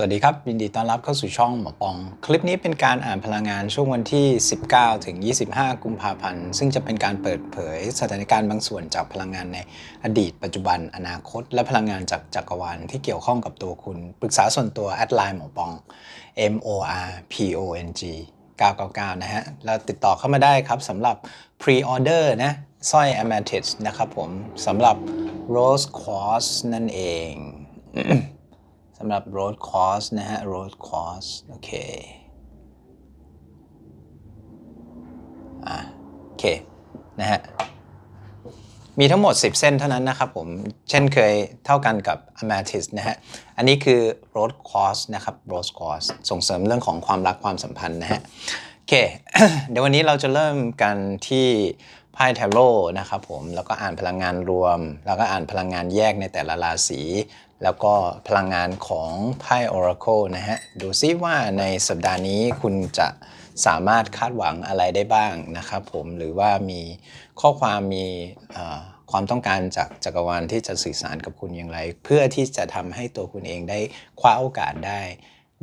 สวัสดีครับ ยินดีต้อนรับเข้าสู่ช่องหมอปอง คลิปนี้เป็นการอ่านพลังงานช่วงวันที่ 19 ถึง 25 กุมภาพันธ์ ซึ่งจะเป็นการเปิดเผยสถานการณ์บางส่วนจากพลังงานในอดีต ปัจจุบัน อนาคต และพลังงานจากจักรวาลที่เกี่ยวข้องกับตัวคุณ ปรึกษาส่วนตัวแอดไลน์หมอปอง M O R P O N G 999 นะฮะ แล้วติดต่อเข้ามาได้ครับสำหรับ Pre-order นะสร้อย Amethyst นะครับผมสำหรับ Rose Quartz นั่นเอง สำหรับ road course นะฮะ road course โอเคอะโอเคนะฮะมีทั้งหมด 10 เส้นเท่านั้นนะครับผม เช่นเคยเท่ากันกับ amethyst นะฮะ อันนี้คือ road course นะครับ road course ส่งเสริมเรื่องของความรักความสัมพันธ์นะฮะ โอเค เดี๋ยววันนี้เราจะเริ่มกันที่ไพ่เทโร่นะครับผม แล้วก็อ่านพลังงานรวม แล้วก็อ่านพลังงานแยกในแต่ละราศี แล้วก็พลังงานของไพ่ Oracle นะฮะ ดูซิว่าในสัปดาห์นี้คุณจะสามารถคาดหวังอะไรได้บ้างนะครับผม หรือว่ามีข้อความมีความต้องการจากจักรวาลที่จะสื่อสารกับคุณอย่างไร เพื่อที่จะทำให้ตัวคุณเองได้คว้าโอกาสได้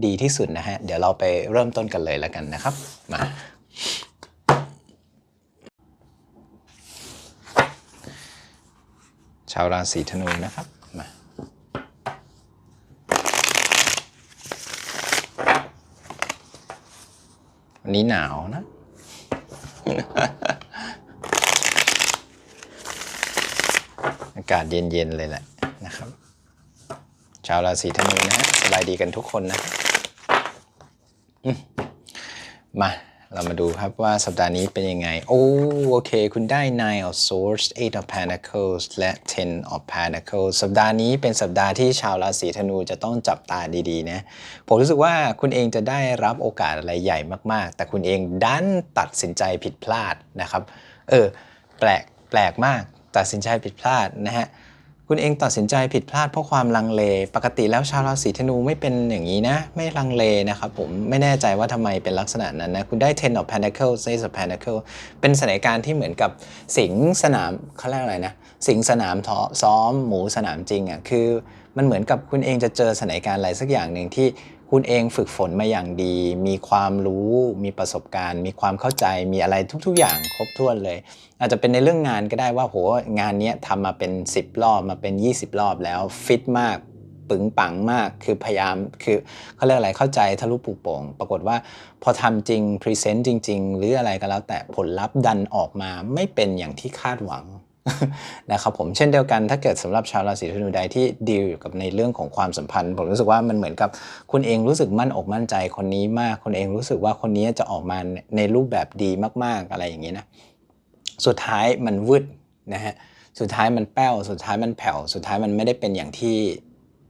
ดีที่สุดนะฮะ เดี๋ยวเราไปเริ่มต้นกันเลยแล้วกันนะครับ มาชาวราศีธนูนะครับมา วันนี้หนาวนะ อากาศเย็นๆเลยแหละนะครับ ชาวราศีธนูนะฮะสบายดีกันทุกคนนะมา เรามาดูครับว่าสัปดาห์นี้เป็นยังไง โอ้โอเค คุณได้ Nine of Swords Eight of Pentacles และ Ten of Pentacles สัปดาห์นี้เป็นสัปดาห์ที่ชาวราศีธนูจะต้องจับตาดีๆนะ ผมรู้สึกว่าคุณเองจะได้รับโอกาสอะไรใหญ่มากๆ แต่คุณเองดันตัดสินใจผิดพลาดนะครับ เออ แปลกแปลกมาก ตัดสินใจผิดพลาดนะฮะ คุณเองตัดสินใจผิดพลาดเพราะความลังเล ปกติแล้วชาวราศีธนูไม่เป็นอย่างนี้นะ ไม่ลังเลนะครับผมไม่แน่ใจว่าทำไมเป็นลักษณะนั้นนะ คุณได้ ten of pentacles ace of pentacles เป็นสถานการณ์ที่เหมือนกับสิงสนามเขาเรียกอะไรนะ สิงสนามท้อซ้อมหมูสนามจริงอะ่ะคือมันเหมือนกับคุณเองจะเจอสถานการณ์อะไรสักอย่างหนึ่งที่ คุณเองฝึกฝนมาอย่างดี มีความรู้ มีประสบการณ์ มีความเข้าใจ มีอะไรทุก ๆ อย่างครบถ้วนเลย อาจจะเป็นในเรื่องงานก็ได้ว่า โห งานนี้ทำมาเป็น 10 รอบ มาเป็น 20 รอบแล้ว ฟิตมาก ปึงปังมาก คือพยายาม คือเขาเรียกอะไร เข้าใจทะลุปลุกโป่ง ปรากฏว่าพอทำจริง พรีเซนต์จริง ๆ หรืออะไรก็แล้วแต่ผลลัพธ์ดันออกมาไม่เป็นอย่างที่คาดหวัง นะครับผมเช่นเดียวกันถ้าเกิดสำหรับชาวราศีธนูใดที่ดีลอยู่กับในเรื่องของความสัมพันธ์ ผมรู้สึกว่ามันเหมือนกับคุณเองรู้สึกมั่นอกมั่นใจคนนี้มากคุณเองรู้สึกว่าคนนี้จะออกมาในรูปแบบดีมากๆอะไรอย่างนี้นะสุดท้ายมันวืดนะฮะสุดท้ายมันแป้วสุดท้ายมันแผ่วสุดท้ายมันไม่ได้เป็นอย่างที่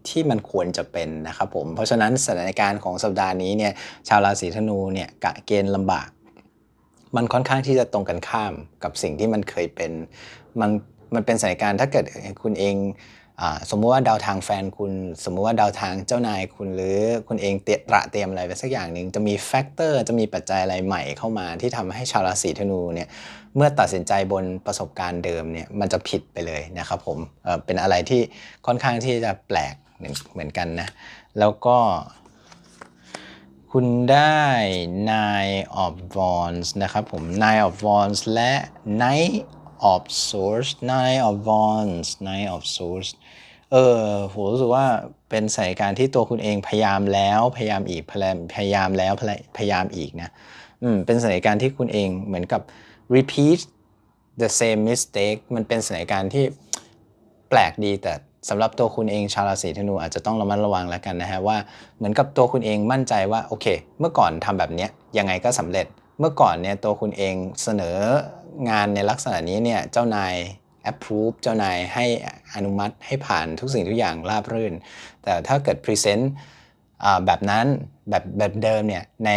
ที่มันควรจะเป็นนะครับผมเพราะฉะนั้นสถานการณ์ของสัปดาห์นี้เนี่ยชาวราศีธนูเนี่ยกะเกณฑ์ลำบาก มันค่อนข้างที่จะตรงกันข้ามกับสิ่งที่มันเคยเป็น มันมันเป็นสถานการณ์ถ้าเกิดคุณเองอสมมุติว่าดาวทางแฟนคุณ สมมุติว่าดาวทางเจ้านายคุณหรือคุณเองเตรียตระเตรียมอะไรไปสักอย่างหนึ่งจะมีแฟกเตอร์จะมีปัจจัยอะไรใหม่เข้ามา ที่ทำให้ชาวราศีธนูเนี่ยเมื่อตัดสินใจบนประสบการณ์เดิมเนี่ยมันจะผิดไปเลยนะครับผมเเป็นอะไรที่ค่อนข้างที่จะแปลกเหมือนกันนะแล้วก็ คุณได้ Nine of Wands นะครับผม Nine of Wands และ Knight of Swords Nine of Wands Nine of Swords เออผมรู้สึกว่าเป็นสถานการณ์ที่ตัวคุณเองพยายามแล้วพยายามอีกพยายามพยายามแล้วพยายามอีกนะอืมเป็นสถานการณ์ที่คุณเองเหมือนกับ repeat the same mistake มันเป็นสถานการณ์ที่แปลกดีแต่ สำหรับตัวคุณเองชาวราศีธนูอาจจะต้องระมัดระวังแล้วกันนะฮะว่าเหมือนกับตัวคุณเองมั่นใจว่าโอเค เมื่อก่อนทำแบบนี้ยังไงก็สำเร็จ เมื่อก่อนเนี่ยตัวคุณเองเสนองานในลักษณะนี้เนี่ยเจ้านาย approve เจ้านายให้อนุมัติให้ผ่านทุกสิ่งทุกอย่างราบรื่น แต่ถ้าเกิด present แบบนั้นแบบแบบเดิมเนี่ยใน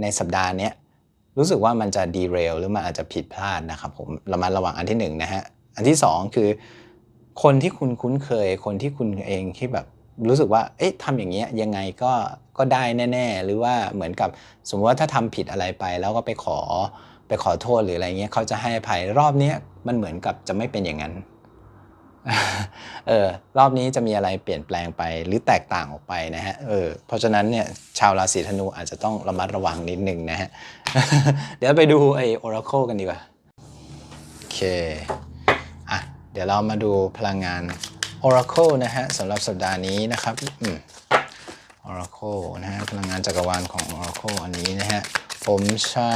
ในสัปดาห์นี้รู้สึกว่ามันจะดีเรลหรือมันอาจจะผิดพลาดนะครับผมระมัดระวังอันที่หนึ่งนะฮะอันที่สองคือ คนที่คุณคุ้นเคย คนที่คุณเองที่แบบรู้สึกว่า เอ๊ะทำอย่างเงี้ยยังไงก็ก็ได้แน่ ๆ หรือว่าเหมือนกับสมมติว่าถ้าทำผิดอะไรไป แล้วก็ไปขอไปขอโทษหรืออะไรเงี้ยเขาจะให้อภัยรอบเนี้ยมันเหมือนกับจะไม่เป็นอย่างนั้นเออรอบนี้จะมีอะไรเปลี่ยนแปลงไปหรือแตกต่างออกไปนะฮะเออเพราะฉะนั้นเนี่ยชาวราศีธนูอาจจะต้องระมัดระวังนิดนึงนะฮะ เดี๋ยวไปดูไอ้ Oracle กันดีกว่า โอเค เดี๋ยวเรามาดูพลังงาน Oracle นะฮะสำหรับสัปดาห์นี้นะครับอืม Oracle นะฮะพลังงานจักรวาลของ Oracle อันนี้นะฮะผมใช้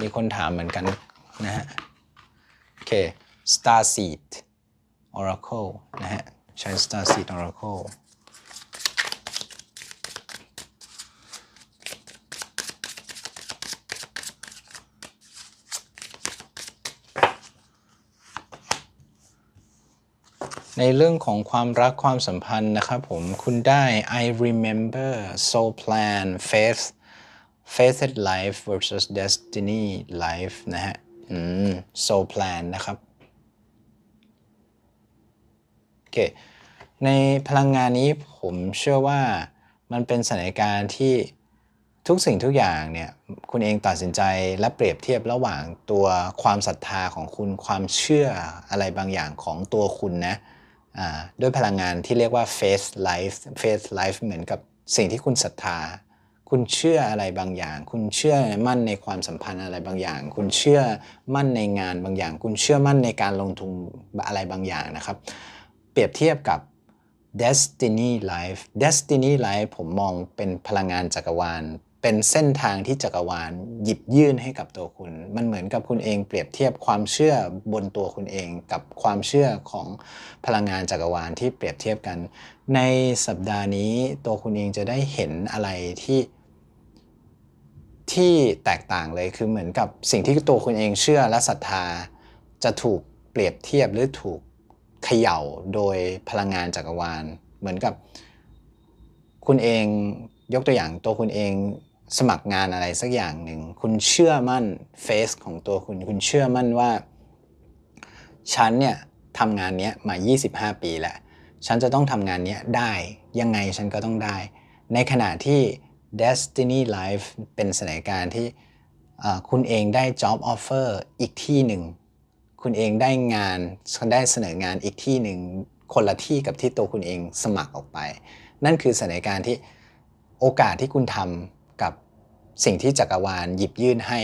มีคนถามเหมือนกันนะฮะโอเค Starseed Oracle นะฮะใช้ Starseed Oracle ในเรื่องของความรักความสัมพันธ์นะครับผมคุณได้ I remember soul plan faith faith life versus destiny life นะฮะอืม soul plan นะครับโอเคในพลังงานนี้ผมเชื่อว่ามันเป็นสถานการณ์ที่ทุกสิ่งทุกอย่างเนี่ยคุณเองตัดสินใจและเปรียบเทียบระหว่างตัวความศรัทธาของคุณความเชื่ออะไรบางอย่างของตัวคุณนะ ด้วยพลังงานที่เรียกว่า faith life faith life เหมือนกับสิ่งที่คุณศรัทธา คุณเชื่ออะไรบางอย่าง คุณเชื่อมั่นในความสัมพันธ์อะไรบางอย่าง คุณเชื่อมั่นในงานบางอย่าง คุณเชื่อมั่นในการลงทุนอะไรบางอย่างนะครับ เปรียบเทียบกับ destiny life destiny life ผมมองเป็นพลังงานจักรวาล เป็นเส้นทางที่จักรวาลหยิบยื่นให้กับตัวคุณ มันเหมือนกับคุณเองเปรียบเทียบความเชื่อบนตัวคุณเอง กับความเชื่อของพลังงานจักรวาลที่เปรียบเทียบกัน ในสัปดาห์นี้ตัวคุณเองจะได้เห็นอะไรที่ที่แตกต่างเลยคือเหมือนกับสิ่งที่ตัวคุณเองเชื่อและศรัทธา จะถูกเปรียบเทียบหรือถูกเขย่าโดยพลังงานจักรวาล เหมือนกับ คุณเองยกตัวอย่างตัวคุณเอง สมัครงานอะไรสักอย่างหนึ่ง คุณเชื่อมั่นเฟสของตัวคุณ คุณเชื่อมั่นว่า ฉันเนี่ยทำงานนี้ยมา 25 ปีแล้ว ฉันจะต้องทำงานนี้ได้ ยังไงฉันก็ต้องได้ ในขณะที่ Destiny Life เป็นสถานการณ์ที่คุณเองได้ job offer อีกที่หนึ่ง คุณเองได้งานได้เสนองานอีกที่หนึ่ง คนละที่กับที่ตัวคุณเองสมัครออกไป นั่นคือสถานการณ์ที่โอกาสที่คุณทำ กับสิ่งที่จักรวาลหยิบยื่นให้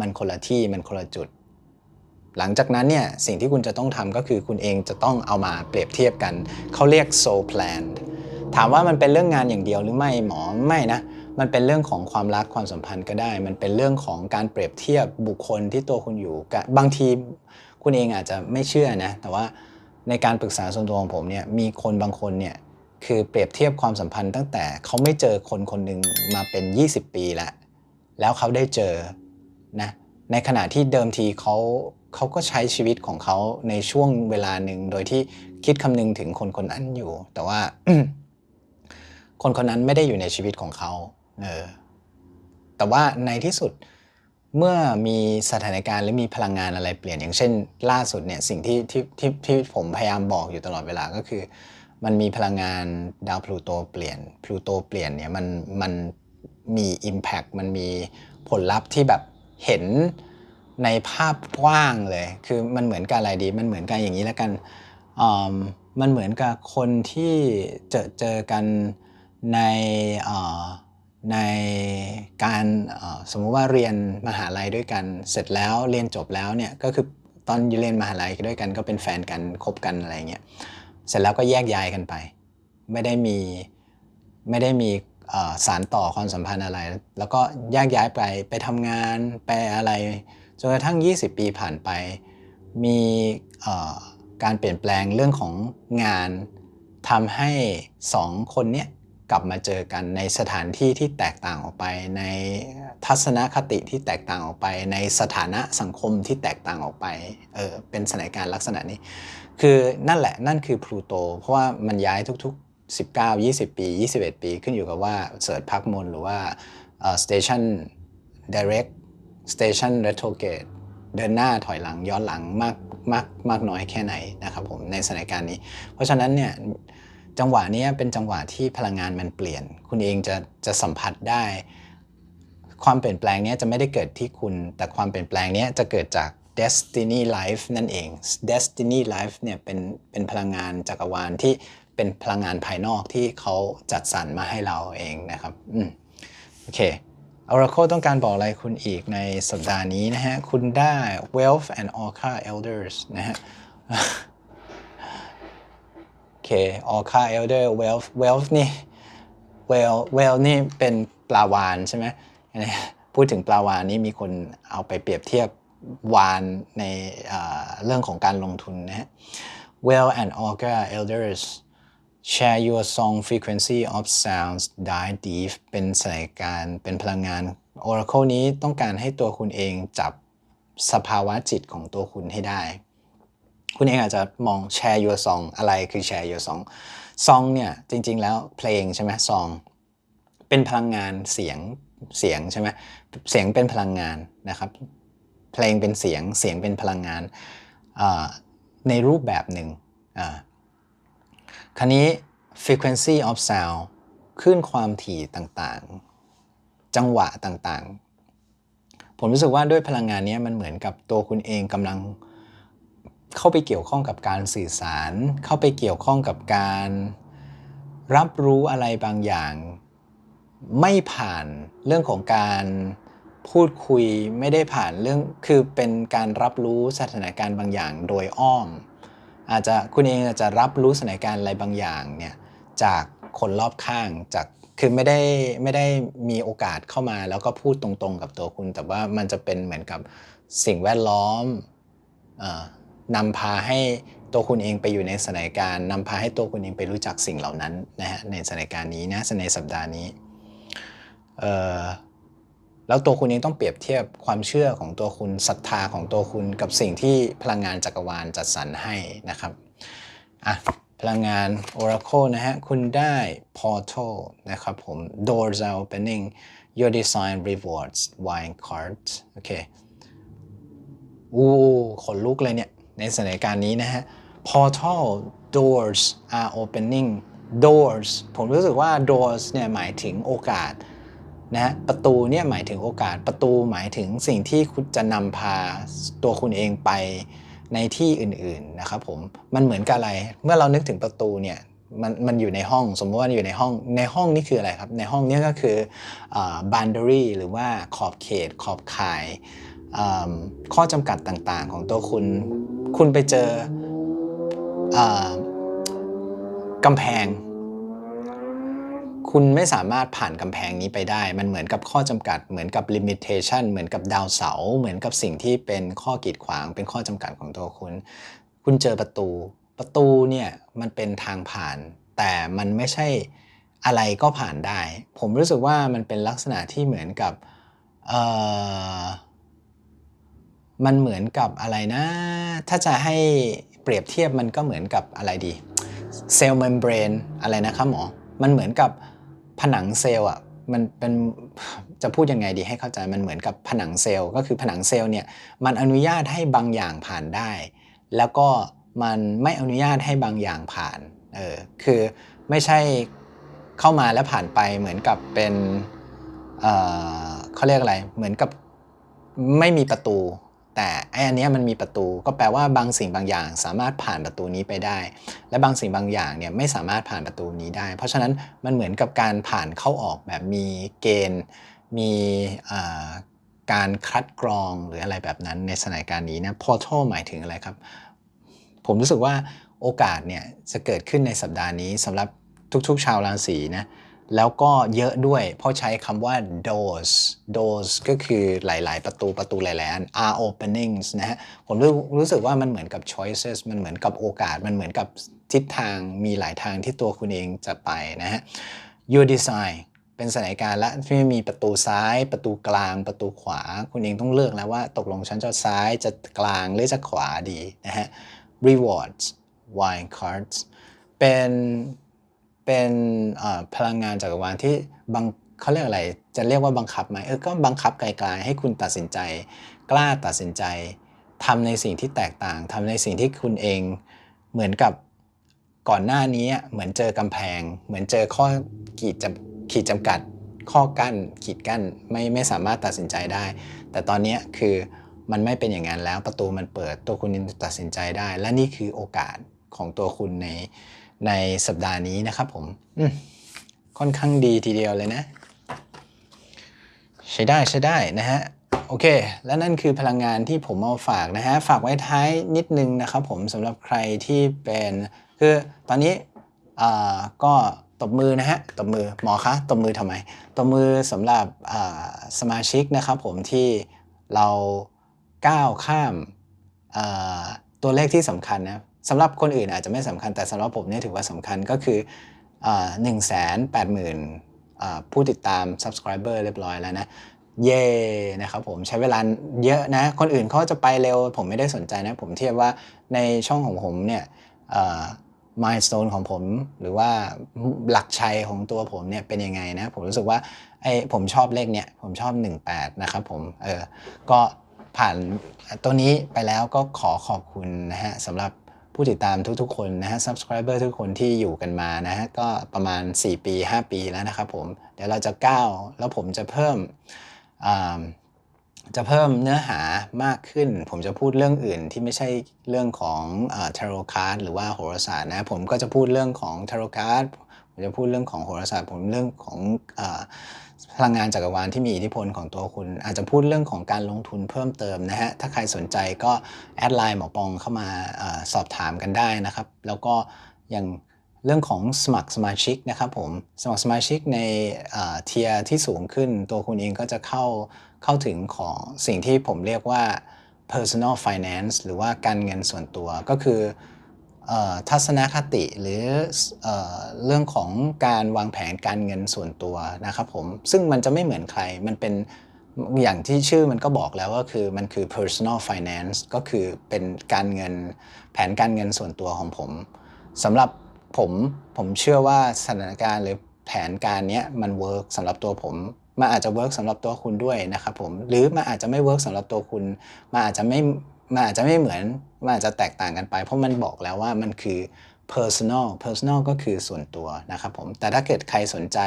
มันคนละที่มันคนละจุด หลังจากนั้นเนี่ยสิ่งที่คุณจะต้องทำก็คือคุณเองจะต้องเอามาเปรียบเทียบกัน เขาเรียก soul plan ถามว่ามันเป็นเรื่องงานอย่างเดียวหรือไม่หมอไม่นะมันเป็นเรื่องของความรักความสัมพันธ์ก็ได้ มันเป็นเรื่องของการเปรียบเทียบบุคคลที่ตัวคุณอยู่กับบางทีคุณเองอาจจะไม่เชื่อนะแต่ว่าในการปรึกษาส่วนตัวของผมเนี่ยมีคนบางคนเนี่ย คือเปรียบเทียบความสัมพันธ์ตั้งแต่เขาไม่เจอคนคนหนึ่งมาเป็น 20 ปีแล้ว แล้วเขาได้เจอนะในขณะที่เดิมทีเขาเขาก็ใช้ชีวิตของเขาในช่วงเวลาหนึ่งโดยที่คิดคำนึงถึงคนคนนั้นอยู่ แต่ว่า คนคนนั้นไม่ได้อยู่ในชีวิตของเขาเออแต่ว่าในที่สุดเมื่อมีสถานการณ์หรือมีพลังงานอะไรเปลี่ยนอย่างเช่น ล่าสุดเนี่ยสิ่งที่ที่ที่ที่ผมพยายามบอกอยู่ตลอดเวลาก็คือ มันมีพลังงานดาวพลูโตเปลี่ยนพลูโตเปลี่ยนเนี่ยมันมันมี Impact มันมีผลลัพธ์ที่แบบเห็นในภาพกว้างเลย คือมันเหมือนกับอะไรดี มันเหมือนกันอย่างนี้แล้วกันอืมมันเหมือนกับคนที่เจอเจอกันในในการสมมุติว่าเรียนมหาลัยด้วยกัน เสร็จแล้วเรียนจบแล้วเนี่ยก็คือตอนอยู่เรียนมหาลัยด้วยกันก็เป็นแฟนกันคบกันอะไรเงี้ย เสร็จแล้วก็แยกย้ายกันไป ไม่ได้มีไม่ได้มีสารต่อความสัมพันธ์อะไร แล้วก็แยกย้ายไปไปทำงานไปอะไรจนกระทั่ง 20 ปีผ่านไป มีการเปลี่ยนแปลงเรื่องของงานทำให้สองคนเนี้ย กลับมาเจอกันในสถานที่ที่แตกต่างออกไป ในทัศนคติที่แตกต่างออกไป ในสถานะสังคมที่แตกต่างออกไปเออเป็นสถานการณ์ลักษณะนี้ คือนั่นแหละนั่นคือพลูโต เพราะว่ามันย้ายทุก ๆ 19 20 ปี 21 ปี ขึ้นอยู่กับว่าเสิร์ชพักมนหรือว่าสเตชัน direct station retrograde เดินหน้าถอยหลังย้อนหลังมากมากมากน้อยแค่ไหนนะครับผมในสถานการณ์นี้ เพราะฉะนั้นเนี่ย จังหวะนี้เป็นจังหวะที่พลังงานมันเปลี่ยน คุณเองจะจะสัมผัสได้ ความเปลี่ยนแปลงนี้จะไม่ได้เกิดที่คุณ แต่ความเปลี่ยนแปลงนี้จะเกิดจาก destiny life นั่นเอง destiny life เนี่ยเป็นเป็นพลังงานจักรวาลที่เป็นพลังงานภายนอกที่เขาจัดสรรมาให้เราเองนะครับอืมโอเค Oracle ต้องการบอกอะไรคุณอีกในสัปดาห์นี้นะฮะ คุณได้ Wealth and Orca Elders นะฮะ โอเค Orca Elder Wealth Wealth นี่ Well Well นี่เป็นปลาวานใช่ไหมพูดถึงปลาวานนี่มีคนเอาไปเปรียบเทียบวานในเรื่องของการลงทุนนะฮะ Well and Orca Elders share your song frequency of sounds die deep เป็นสานการเป็นพลังงาน Oracle นี้ต้องการให้ตัวคุณเองจับสภาวะจิตของตัวคุณให้ได้ คุณเองอาจจะมอง share your song อะไรคือ share your song song เนี่ยจริง ๆ แล้วเพลงใช่ไหม song เป็นพลังงานเสียงเสียงใช่ไหมเสียงเป็นพลังงานนะครับ เพลงเป็นเสียงเสียงเป็นพลังงานในรูปแบบหนึ่งอ่าคราวนี้ frequency of sound คลื่นความถี่ต่างๆ จังหวะต่างๆ ผมรู้สึกว่าด้วยพลังงานนี้มันเหมือนกับตัวคุณเองกำลัง เข้าไปเกี่ยวข้องกับการสื่อสาร เข้าไปเกี่ยวข้องกับการรับรู้อะไรบางอย่าง ไม่ผ่านเรื่องของการพูดคุยไม่ได้ผ่านเรื่องคือเป็นการรับรู้สถานการณ์บางอย่างโดยอ้อม อาจจะคุณเองอาจจะรับรู้สถานการณ์อะไรบางอย่างเนี่ยจากคนรอบข้างจากคือไม่ได้ไม่ได้มีโอกาสเข้ามาแล้วก็พูดตรงๆกับตัวคุณ แต่ว่ามันจะเป็นเหมือนกับสิ่งแวดล้อมอ่อ นำพาให้ตัวคุณเองไปอยู่ในสถานการณ์นำพาให้ตัวคุณเองไปรู้จักสิ่งเหล่านั้นนะฮะในสถานการณ์นี้นะในสัปดาห์นี้แล้วตัวคุณเองต้องเปรียบเทียบความเชื่อของตัวคุณศรัทธาของตัวคุณกับสิ่งที่พลังงานจักรวาลจัดสรรให้นะครับอะพลังงาน Oracle นะฮะ คุณได้ Portal นะครับผม Doors are opening your design rewards wine cards โอเค อู้ขนลุกเลยเนี่ย ในสถานการณ์นี้นะฮะ portal doors are opening doors ผมรู้สึกว่า doors เนี่ยหมายถึงโอกาสนะฮะประตูเนี่ยหมายถึงโอกาสประตูหมายถึงสิ่งที่คุณจะนำพาตัวคุณเองไปในที่อื่นๆนะครับผมมันเหมือนกับอะไร เมื่อเรานึกถึงประตูเนี่ยมันมันอยู่ในห้องสมมติว่าอยู่ในห้องในห้องนี่คืออะไรครับ ในห้องนี้ก็คืออ boundary หรือว่าขอบเขตขอบข่าย ข้อจำกัดต่างๆ ของตัวคุณ คุณไปเจอกำแพง คุณไม่สามารถผ่านกำแพงนี้ไปได้ มันเหมือนกับข้อจำกัด เหมือนกับ limitation เหมือนกับดาวเสา เหมือนกับสิ่งที่เป็นข้อกีดขวาง เป็นข้อจำกัดของตัวคุณ คุณเจอประตู ประตูเนี่ยมันเป็นทางผ่าน แต่มันไม่ใช่อะไรก็ผ่านได้ ผมรู้สึกว่ามันเป็นลักษณะที่เหมือนกับ เอ่อ มันเหมือนกับอะไรนะ ถ้าจะให้เปรียบเทียบมันก็เหมือนกับอะไรดีเซลล์เมมเบรนอะไรนะครับหมอ มันเหมือนกับผนังเซลล์อะมันเป็นจะพูดยังไงดีให้เข้าใจมันเหมือนกับผนังเซลล์ก็คือผนังเซลล์เนี่ยมันอนุญาตให้บางอย่างผ่านได้ แล้วก็มันไม่อนุญาตให้บางอย่างผ่านเออคือไม่ใช่เข้ามาแล้วผ่านไปเหมือนกับเป็นเอ่อเขาเรียกอะไรเหมือนกับไม่มีประตู แต่ไอ้อันนี้มันมีประตูก็แปลว่าบางสิ่งบางอย่างสามารถผ่านประตูนี้ไปได้ และบางสิ่งบางอย่างเนี่ยไม่สามารถผ่านประตูนี้ได้ เพราะฉะนั้นมันเหมือนกับการผ่านเข้าออกแบบมีเกณฑ์ มีการคัดกรองหรืออะไรแบบนั้นในสถานการณ์นี้นะ portal หมายถึงอะไรครับ ผมรู้สึกว่าโอกาสเนี่ยจะเกิดขึ้นในสัปดาห์นี้สำหรับทุกๆ ชาวราศีนะ แล้วก็เยอะด้วย เพราะใช้คำว่า doors doors ก็คือหลาย ๆ ประตูประตูหลายๆอัน are openings นะฮะ ผมรู้รู้สึกว่ามันเหมือนกับ choices มันเหมือนกับโอกาส มันเหมือนกับทิศทางมีหลายทางที่ตัวคุณเองจะไปนะฮะ your design เป็นสถานการณ์และที่มีประตูซ้าย ประตูกลาง ประตูขวา คุณเองต้องเลือกแล้วว่าตกลงฉันจะซ้ายจะกลางหรือจะขวาดีนะฮะ rewards wine cards เป็น เป็นพลังงานจักรวาลที่บังเขาเรียกอะไร จะเรียกว่าบังคับไหมเออก็บังคับไกลๆให้คุณตัดสินใจ กล้าตัดสินใจทำในสิ่งที่แตกต่างทำในสิ่งที่คุณเองเหมือนกับก่อนหน้านี้เหมือนเจอกำแพง เหมือนเจอข้อขีดจำขีดจำกัด ข้อกั้น ขีดกั้นไม่ไม่สามารถตัดสินใจได้ แต่ตอนนี้คือมันไม่เป็นอย่างนั้นแล้วประตูมันเปิดตัวคุณตัดสินใจได้ และนี่คือโอกาสของตัวคุณใน ในสัปดาห์นี้นะครับผมมค่อนข้างดีทีเดียวเลยนะ ใช้ได้ใช้ได้นะฮะโอเค และนั่นคือพลังงานที่ผมเอาฝากนะฮะ ฝากไว้ท้ายนิดนึงนะครับผมสำหรับใครที่เป็น คือตอนนี้ก็ตบมือนะฮะ ตบมือหมอคะตบมือทำไม ตบมือสำหรับสมาชิกนะครับผมที่เราก้าวข้ามตัวเลขที่สำคัญนะ สำหรับคนอื่นอาจจะไม่สำคัญแต่สำหรับผมเนี่ยถือว่าสำคัญก็คือหนึ่งแสนแปดหมื่นผู้ติดตาม subscriber เรียบร้อยแล้วนะเย่นะครับผมใช้เวลาเยอะนะ คนอื่นเขาจะไปเร็ว ผมไม่ได้สนใจนะ ผมเทียบว่าในช่องของผมเนี่ยมายสเตนของผมหรือว่าหลักชัยของตัวผมเนี่ยเป็นยังไงนะ ผมรู้สึกว่าไอ้ผมชอบเลขเนี่ย ผมชอบ 18 นะครับผมเออก็ผ่านตัวนี้ไปแล้วก็ขอขอบคุณนะฮะสำหรับ ผู้ติดตามทุกๆ คนนะฮะ subscriber ทุกคนที่อยู่กันมานะฮะ ก็ประมาณ 4 ปี 5 ปีแล้วนะครับผม เดี๋ยวเราจะก้าวแล้วผมจะเพิ่มจะเพิ่มเนื้อหามากขึ้น ผมจะพูดเรื่องอื่นที่ไม่ใช่เรื่องของทโรคาร์ดหรือว่าโหราศาสตร์นะ ผมก็จะพูดเรื่องของทโรคาร์ด ผมจะพูดเรื่องของโหราศาสตร์ผมเรื่องของพลังงานจักรวาลที่มีอิทธิพลของตัวคุณ อาจจะพูดเรื่องของการลงทุนเพิ่มเติมนะฮะถ้าใครสนใจก็แอดไลน์หมอปองเข้ามาอาสอบถามกันได้นะครับ แล้วก็อย่างเรื่องของสมัครสมาชิกนะครับผมสมัครสมาชิกในเทียร์ที่สูงขึ้น ตัวคุณเองก็จะเข้าเข้าถึงของสิ่งที่ผมเรียกว่า personal finance หรือว่าการเงินส่วนตัวก็คือ ทัศนคติหรือเอเรื่องของการวางแผนการเงินส่วนตัวนะครับผมซึ่งมันจะไม่เหมือนใครมันเป็นอย่างที่ชื่อมันก็บอกแล้วก็คือมันคือ personal finance ก็คือเป็นการเงินแผนการเงินส่วนตัวของผมสำหรับผมผมเชื่อว่าสถานการณ์หรือแผนการนี้มันเวิร์กสำหรับตัวผมมันอาจจะเวิร์กสำหรับตัวคุณด้วยนะครับผมหรือมันอาจจะไม่เวิร์กสำหรับตัวคุณมันอาจจะไม่มันอาจจะไม่เหมือน มันอาจจะแตกต่างกันไป เพราะมันบอกแล้วว่ามันคือ personal personal ก็คือส่วนตัวนะครับผม แต่ถ้าเกิดใครสนใจ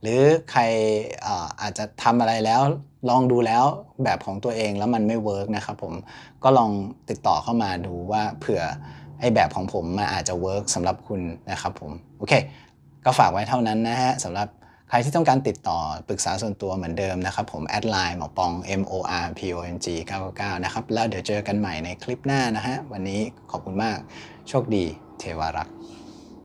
หรือใครอาจจะทำอะไรแล้ว ลองดูแล้วแบบของตัวเองแล้วมันไม่เวิร์กนะครับผม ก็ลองติดต่อเข้ามาดูว่าเผื่อไอ้แบบของผมมันอาจจะเวิร์กสำหรับคุณนะครับผม โอเค ก็ฝากไว้เท่านั้นนะฮะสำหรับ ใครที่ต้องการติดต่อปรึกษาส่วนตัวเหมือนเดิมนะครับ ผมแอดไลน์หมอปอง M O R P O N G 99นะครับ แล้วเดี๋ยวเจอกันใหม่ในคลิปหน้านะฮะ วันนี้ขอบคุณมาก โชคดี เทวารักษ์